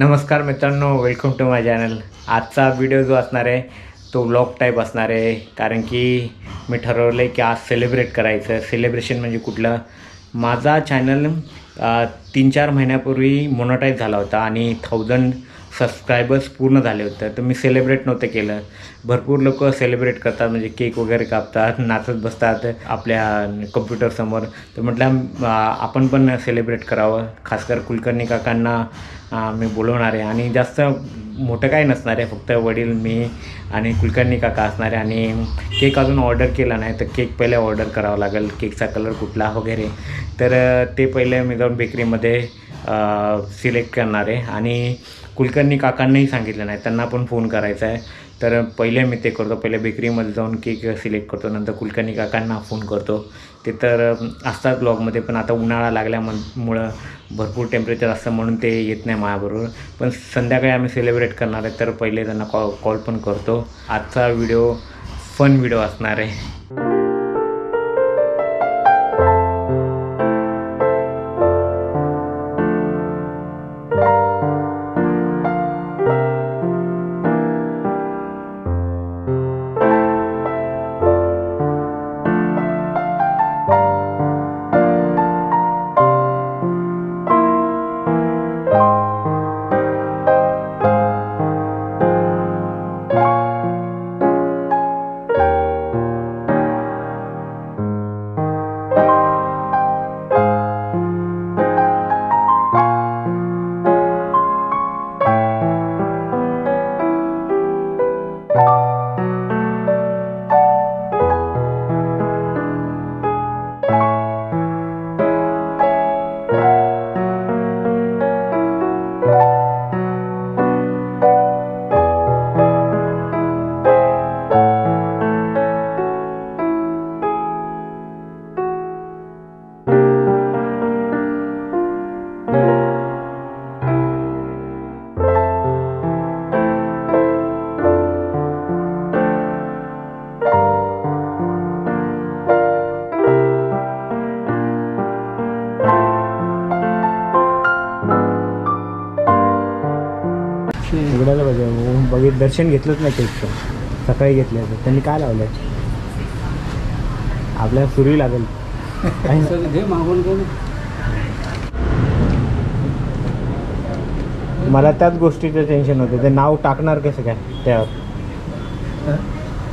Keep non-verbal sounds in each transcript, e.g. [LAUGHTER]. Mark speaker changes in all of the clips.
Speaker 1: नमस्कार मित्रांनो welcome to my channel आजचा व्हिडिओ जो असणार आहे तो ब्लॉग टाईप असणार आहे. कारण की मी ठरवलं आहे की आज सेलिब्रेट करायचं. सेलिब्रेशन म्हणजे कुठलं? माझा चॅनल तीन चार महिन्यापूर्वी मोनोटाईज झाला होता आणि थाउजंड सबस्क्रायबर्स पूर्ण झाले होते. तर मी सेलिब्रेट नव्हतं केलं. भरपूर लोक सेलिब्रेट करतात. म्हणजे केक वगैरे कापतात नाचत बसतात आपल्या कम्प्युटरसमोर तर म्हटलं आपण पण सेलिब्रेट करावं. खासकर कुलकर्णी काकांना मी बोलवणार आहे. आणि जास्त मोठं काही नसणार आहे. फक्त वडील मी आणि कुलकर्णी काका असणार आहे. आणि केक अजून ऑर्डर केला नाही. तर केक पहिले ऑर्डर करावा लागेल. केकचा कलर कुठला वगैरे. तर ते पहिले मी जाऊन बेकरीमध्ये सिलेक्ट करणार आहे. आणि कुलकर्णी काकांनाही सांगितलं नाही. त्यांना पण फोन करायचा आहे. तर पहिले मी ते करतो. पहिले बेकरीमध्ये जाऊन केक सिलेक्ट करतो. नंतर कुलकर्णी काकांना फोन करतो. ते तर असतात ब्लॉगमध्ये पण आता उन्हाळा लागल्यामुळं भरपूर टेम्परेचर असतं म्हणून ते येत नाही माझ्याबरोबर. पण संध्याकाळी आम्ही सेलिब्रेट करणार आहे. तर पहिले त्यांना कॉल कॉल पण करतो. आजचा व्हिडिओ फन व्हिडिओ असणार आहे. बघित दर्शन घेतलंच नाही केकचं सकाळी घेतलं होतं. त्यांनी काय लावलं आपल्याला सुरी लागेल [LAUGHS] मला त्याच गोष्टीचं टेन्शन होतं. ते नाव टाकणार कसं काय? त्यावर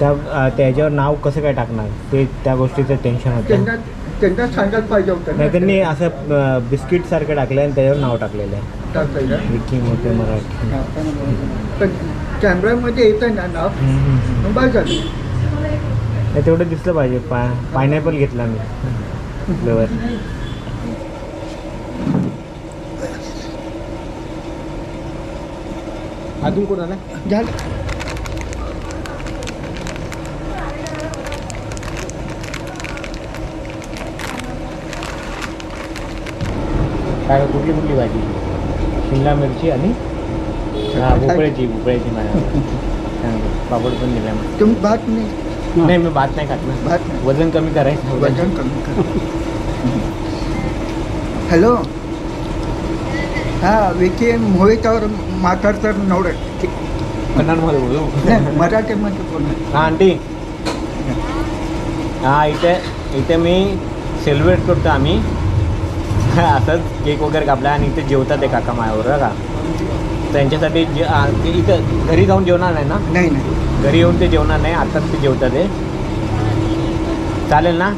Speaker 1: त्या त्याच्यावर नाव कसं काय टाकणार? ते त्या गोष्टीचं टेन्शन होतं.
Speaker 2: त्यांना सांगायला पाहिजे होतं
Speaker 1: नाही त्यांनी असं बिस्किट सारखं टाकलं आणि त्याच्यावर नाव टाकलेलं आहे. विकी मोठे मराठी.
Speaker 2: कॅमेऱ्यामध्ये येतं ना नाव
Speaker 1: हम्म.
Speaker 2: मग बस झालं
Speaker 1: नाही तेवढं दिसलं पाहिजे. पा पायनॅपल घेतला मी. फ्लेवर अजून कोण आला
Speaker 2: झालं.
Speaker 1: काय कुठली कुठली भाजी? शिमला मिरची आणि हा भोपळ्याची भोपळ्याची पापड पण दिला मग
Speaker 2: तुम्ही भात नाही?
Speaker 1: नाही मी भात नाही खात ना.
Speaker 2: भात नाही.
Speaker 1: वजन कमी करायचं.
Speaker 2: वजन कमी कर. हॅलो? हा विकी मोहितावर माताडतर नवडत
Speaker 1: कन्नडमध्ये बोलू.
Speaker 2: नाही मराठीमध्ये बोल.
Speaker 1: हा आंटी. हा इथे इथे मी सेलिब्रेट करतो आम्ही. [LAUGHS] असंच केक वगैरे कापला आणि इथे जेवतात ते काका माझ्यावर का? त्यांच्यासाठी जे आ, ते इथं घरी जाऊन जेवणार नाही ना?
Speaker 2: नाही नाही.
Speaker 1: घरी येऊन ते जेवणार नाही आत्ताच ते जेवतात ते चालेल ना?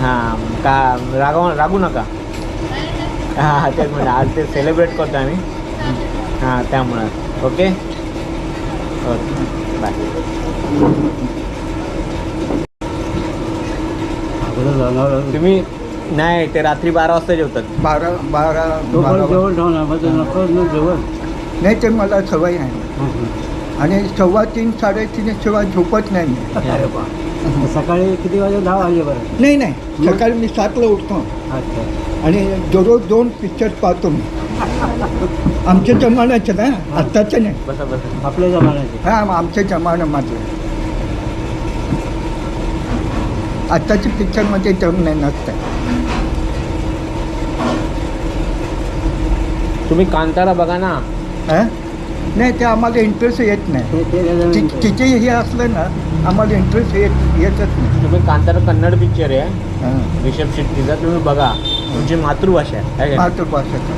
Speaker 1: हां का रागव रागू नका. हां तेच म्हणजे आज ते सेलिब्रेट करतो आम्ही. हां त्यामुळं. ओके? Okay bye. तुम्ही नाही ते रात्री बारा वाजता जेवतात.
Speaker 2: बारा बारा बारा
Speaker 3: जेवण ठेवणार मग ते नको न जेवण.
Speaker 2: नाही ते मला सवय आहे. आणि सव्वा तीन साडेतीन शिवाय झोपत नाही. मी.
Speaker 3: अरे बा. सकाळी किती वाजे दहा वाजेपर्यंत
Speaker 2: नाही नाही. सकाळी मी सातला उठतो.
Speaker 3: अच्छा.
Speaker 2: आणि दररोज दोन पिक्चर पाहतो मी. आमच्या जमान्याचे ना आत्ताचे नाही.
Speaker 1: बसा बसा.
Speaker 3: आपल्या जमान्याचे.
Speaker 2: हा आमच्या जमान्यामधले आत्ताच्या पिक्चरमध्ये दम नाही नसतं
Speaker 1: तुम्ही कांतारा बघा ना.
Speaker 2: हां? नाही ते आम्हाला इंटरेस्ट येत नाही.
Speaker 3: ते ते त्याच्यानंतर.
Speaker 2: ति- तिथे हे असलं ना आम्हाला इंटरेस्ट येत येतच नाही.
Speaker 1: तुम्ही कांतारा कन्नड पिक्चर आहे.
Speaker 2: हां.
Speaker 1: रिषभ शेट्टीचा तुम्ही बघा. तुमची मातृभाषा आहे. है का?
Speaker 2: मातृभाषेचा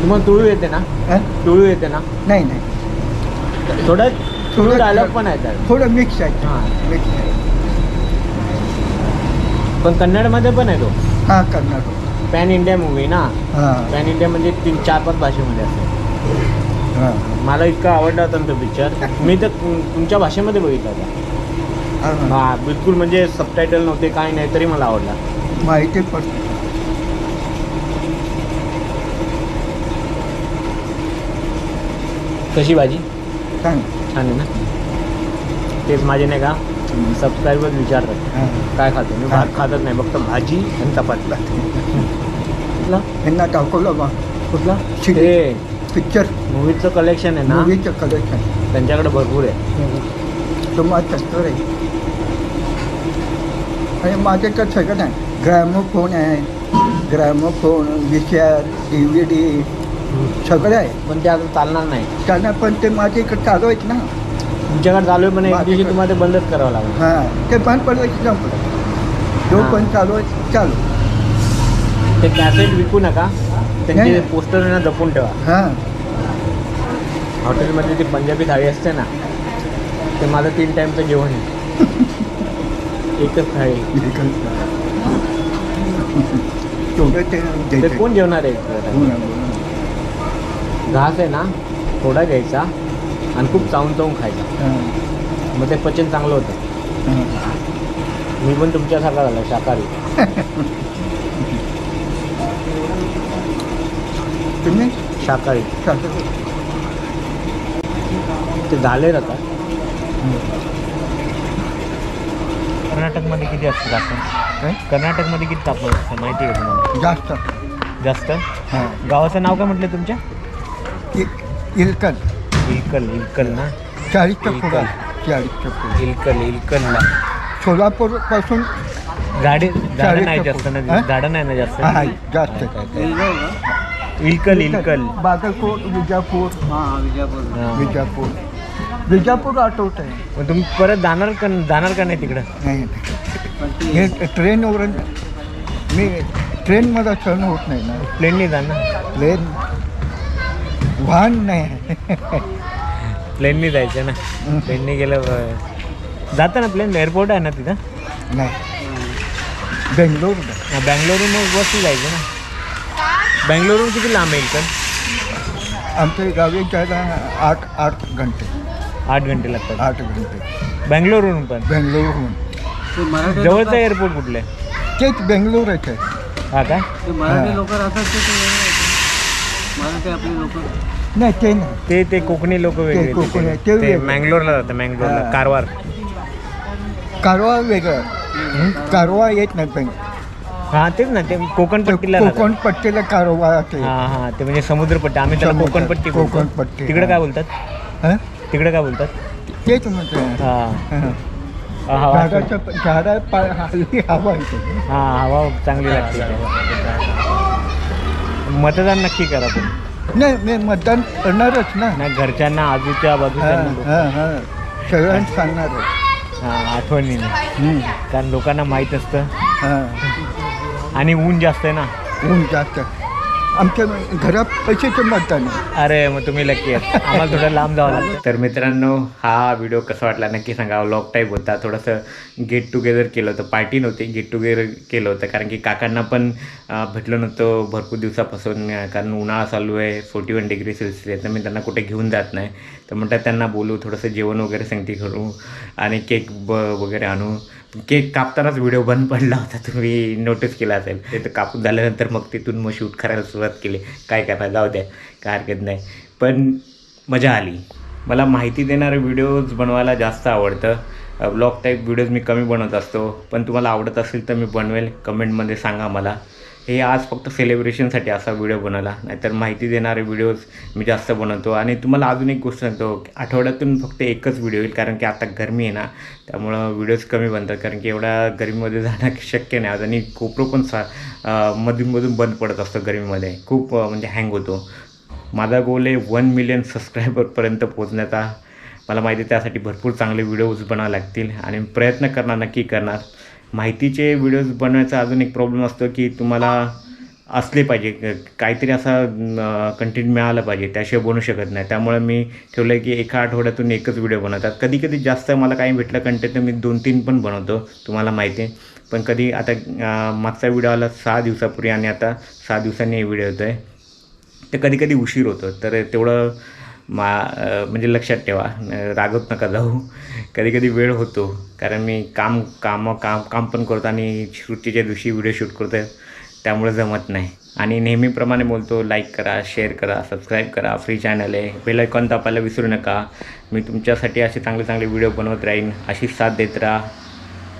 Speaker 1: तुम्हाला तुळू येते ना?
Speaker 2: हां?
Speaker 1: तुळू येते ना?
Speaker 2: नाही नाही.
Speaker 1: थोडं तुळू डायलॉग पण आहे त्यात.
Speaker 2: थोडं मिक्स आहे.
Speaker 1: हां.
Speaker 2: मिक्स आहे.
Speaker 1: पण कन्नडमध्ये पण आहे तो.
Speaker 2: हां करणार
Speaker 1: पॅन इंडिया मूवी ना?
Speaker 2: हां.
Speaker 1: पॅन इंडिया म्हणजे तीन चार पाच भाषेमध्ये असते
Speaker 2: हां.
Speaker 1: मला इतका आवडला होता ना तो पिक्चर मी तर तुम- तुमच्या भाषेमध्ये बघितला होता.
Speaker 2: हां
Speaker 1: हा. बिलकुल म्हणजे सबटायटल नव्हते काय नाही तरी मला आवडला.
Speaker 2: माहिती पडते
Speaker 1: कशी भाजी?
Speaker 2: सांग
Speaker 1: छान आहे ना? तेच माझे नाही का? सबस्क्रायबर्स विचारतात काय खातो? मी भात खातच नाही फक्त भाजी आणि चपाती कुठला?
Speaker 2: यांना दाखवलं बा?
Speaker 3: कुठला?
Speaker 2: पिक्चर.
Speaker 1: मूवीचं कलेक्शन आहे ना?
Speaker 2: मूवीचं कलेक्शन
Speaker 1: त्यांच्याकडे भरपूर आहे.
Speaker 2: तुम्हाला तस्कर आहे आणि माझ्याकडे सगळं नाही. ग्रॅमोफोन आहे. ग्रॅमोफोन विचार डी व्ही डी सगळं आहे.
Speaker 1: पण ते आता चालणार नाही.
Speaker 2: त्यांना पण ते माझ्या इकडे चालू आहेत ना.
Speaker 1: तुमच्याकडे चालू आहे पण एक दिवशी तुम्हाला ते बंदच करावं लागेल.
Speaker 2: हां ते बंद पडलं की संपलं जो. पण चालू आहे चालू.
Speaker 1: ते कॅसेट विकू नका. त्यांचे
Speaker 2: नाही.
Speaker 1: पोस्टर ना जपून ठेवा.
Speaker 2: हां.
Speaker 1: हॉटेलमध्ये ती पंजाबी थाळी असते ना ते माझं तीन टाईमचं जेवण आहे. [LAUGHS] एकच थाळी
Speaker 2: तेवढं ते
Speaker 1: ते
Speaker 2: द्यायचं.
Speaker 1: कोण जेवणार आहे?
Speaker 2: हो ना, हो ना.
Speaker 1: घास आहे ना थोडा घ्यायचा. आणि खूप चावून चावून खायचा.
Speaker 2: हां,
Speaker 1: मग ते पचन चांगलं होतं.
Speaker 2: हां.
Speaker 1: मी पण तुमच्यासारखा झाला शाकाहारी. [LAUGHS]
Speaker 2: तुम्ही?
Speaker 1: शाकाहारी.
Speaker 2: चालतं
Speaker 1: ते झाले आता. कर्नाटकमध्ये किती असतं
Speaker 2: काय?
Speaker 1: कर्नाटकमध्ये किती तापमान असतं? माहिती आहे का तुम्हाला?
Speaker 2: जास्त.
Speaker 1: जास्त?
Speaker 2: हां.
Speaker 1: गावाचं नाव काय म्हटलं तुमच्या?
Speaker 2: इ- इलकल
Speaker 1: इलकल इलकल ना
Speaker 2: चाळीसच्या पुढं चाळीसच्या पुढं
Speaker 1: इलकल इलकलला
Speaker 2: सोलापूरपासून
Speaker 1: झाडे झाडं नाही जास्त. ना
Speaker 2: हा?
Speaker 1: झाडं नाही ना जास्त?
Speaker 2: हा जास्त.
Speaker 1: काय? इलकल इलकल
Speaker 2: बागलकोट विजापूर.
Speaker 3: हां विजापूर.
Speaker 1: हा.
Speaker 2: विजापूर. विजापूर आठवत आहे.
Speaker 1: मग तुम्ही परत जाणार का जाणार का नाही तिकडं?
Speaker 2: नाही हे ट्रेनवरून मी ट्रेनमध्ये सहन होत नाही ना.
Speaker 1: प्लेननी जाणार?
Speaker 2: प्लेन वाहन नाही.
Speaker 1: प्लेननी जायचं ना. प्लेननी गेलं ब- जातं ना प्लेन एअरपोर्ट आहे ना तिथं?
Speaker 2: नाही. बेंगलोर.
Speaker 1: बँगलोरून मग बसने जायचं ना. बँगलोरून किती लांब आहे इकडं
Speaker 2: आमच्या गावी जायला आठ आठ घंटे.
Speaker 1: आठ घंटे लागतात.
Speaker 2: आठ घंटे.
Speaker 1: बँगलोरवरून पण?
Speaker 2: बेंगलोरहून
Speaker 3: ते मराठी
Speaker 1: जवळचं एअरपोर्ट कुठलं? आहे
Speaker 2: तेच बेंगलोरच आहे
Speaker 1: हा काय
Speaker 3: ते मराठी
Speaker 2: हां.
Speaker 3: लोक राहतात ते ते वेगळे आहेत. मराठी आपले लोक.
Speaker 2: नाही ते नाही.
Speaker 1: ते ते कोकणी लोक वेगळे
Speaker 2: कोकणी. ते
Speaker 1: ते
Speaker 2: वेगळे.
Speaker 1: मँगलोरला जातं मँगलोरला.
Speaker 2: हा.
Speaker 1: कारवार.
Speaker 2: कारवा वेगळं. कारवा येत नाही बेंग
Speaker 1: हा तेच ना ते कोकण पट्टीला
Speaker 2: कोकण पट्टीला कारवा ते.
Speaker 1: हा हा ते म्हणजे समुद्रपट्टी. आम्ही त्याला
Speaker 2: समुद्र-
Speaker 1: कोकणपट्टी बोलतो.
Speaker 2: कोकणपट्टी,
Speaker 1: तिकडे
Speaker 2: हा.
Speaker 1: काय बोलतात?
Speaker 2: हं?
Speaker 1: तिकडे काय बोलतात?
Speaker 2: तेच म्हणतो
Speaker 1: हा.
Speaker 2: हं.
Speaker 1: हा, हवा
Speaker 2: झाडाचं झाडा पा- हल्ली हवा येते.
Speaker 1: हा हवा चांगली लागते. मतदान नक्की करा पण
Speaker 2: नाही मी मतदान करणारच ना.
Speaker 1: नाही घरच्यांना आजूच्या बाजूच्या
Speaker 2: हां हां सगळ्यांना सांगणारच.
Speaker 1: हा आठवणीने.
Speaker 2: हं.
Speaker 1: कारण लोकांना माहीत असतं.
Speaker 2: हां.
Speaker 1: आणि ऊन जास्त आहे ना.
Speaker 2: ऊन जास्त. आमच्या घरात पैशाचं मतदान आहे
Speaker 1: अरे मग तुम्ही लकी आहेत. आम्हाला थोडं लांब जावं लागतं. तर मित्रांनो हा व्हिडिओ कसा वाटला? नक्की सांगा. व्लॉग टाईप होता. थोडंसं गेट टुगेदर केलं होतं. पार्टी नव्हती. गेट टुगेदर केलं होतं. कारण की काकांना पण भेटलं नव्हतं भरपूर दिवसापासून. कारण उन्हाळा चालू आहे. फोर्टी वन डिग्री सेल्सिअस आहे. तर मी त्यांना कुठे घेऊन जात नाही. तर म्हणतात त्यांना बोलू थोडंसं जेवण वगैरे सांगते करू आणि केक ब वगैरे आणू. केक कापतानाच व्हिडिओ बंद पडला होता तुम्ही नोटीस केला असेल. ते तर कापून झाल्यानंतर मग तिथून मग शूट करायला सुरुवात केली. काय करणार? जाऊ द्या काय हरकत नाही. पण मजा आली. मला माहिती देणारे व्हिडिओज बनवायला जास्त आवडतं. ब्लॉग टाईप व्हिडिओज मी कमी बनवत असतो. पण तुम्हाला आवडत असेल तर मी बनवेल. कमेंटमध्ये सांगा मला. हे आज फक्त सेलिब्रेशनसाठी असा व्हिडिओ बनवला. नाहीतर माहिती देणारे व्हिडिओज मी जास्त बनवतो. आणि तुम्हाला अजून एक गोष्ट सांगतो आठवड्यातून फक्त एकच व्हिडिओ येईल कारण की आता गरमी आहे ना त्यामुळं व्हिडिओज कमी बनतात. कारण की एवढ्या गरमीमध्ये [LAUGHS] जाणं शक्य नाही. आज आणि कोपरो पण सा मधूनमधून बंद पडत असतो गरमीमध्ये. खूप म्हणजे हँग होतो. माझा गोल आहे वन मिलियन सबस्क्रायबरपर्यंत पोहोचण्याचा. मला माहिती आहे त्यासाठी भरपूर चांगले व्हिडिओज बनावे लागतील. आणि प्रयत्न करणार नक्की करणार. माहितीचे व्हिडिओज बनवायचा अजून एक प्रॉब्लेम असतो की तुम्हाला असले पाहिजे. काहीतरी असा कंटेंट मिळालं पाहिजे. त्याशिवाय बनवू शकत नाही. त्यामुळे मी ठेवलं आहे की एका आठवड्यातून एकच व्हिडिओ बनवतात. कधी कधी जास्त मला काही भेटलं कंटेंट तर मी दोन तीन पण बनवतो तुम्हाला माहिती आहे. पण कधी आता मागचा व्हिडिओ आला सहा दिवसापूर्वी आणि आता सहा दिवसांनी व्हिडिओ येतो आहे तर कधी कधी उशीर होतो. तर तेवढं मा म्हणजे लक्षात ठेवा. रागवत नका जाऊ. कधी कधी वेळ होतो. कारण मी काम काम काम काम पण करतो आणि सुट्टीच्या दिवशी व्हिडिओ शूट करतो. त्यामुळे जमत नाही. आणि नेहमीप्रमाणे बोलतो लाईक करा शेअर करा सबस्क्राईब करा. फ्री चॅनल आहे. बेल आयकॉन दाबायला विसरू नका. मी तुमच्यासाठी असे चांगले चांगले व्हिडिओ बनवत राहीन. अशीच साथ देत राहा.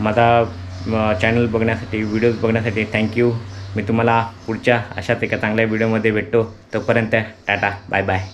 Speaker 1: माझा चॅनल बघण्यासाठी व्हिडिओज बघण्यासाठी थँक्यू मी तुम्हाला पुढच्या अशाच एका चांगल्या व्हिडिओमध्ये भेटतो. तोपर्यंत टाटा. Bye bye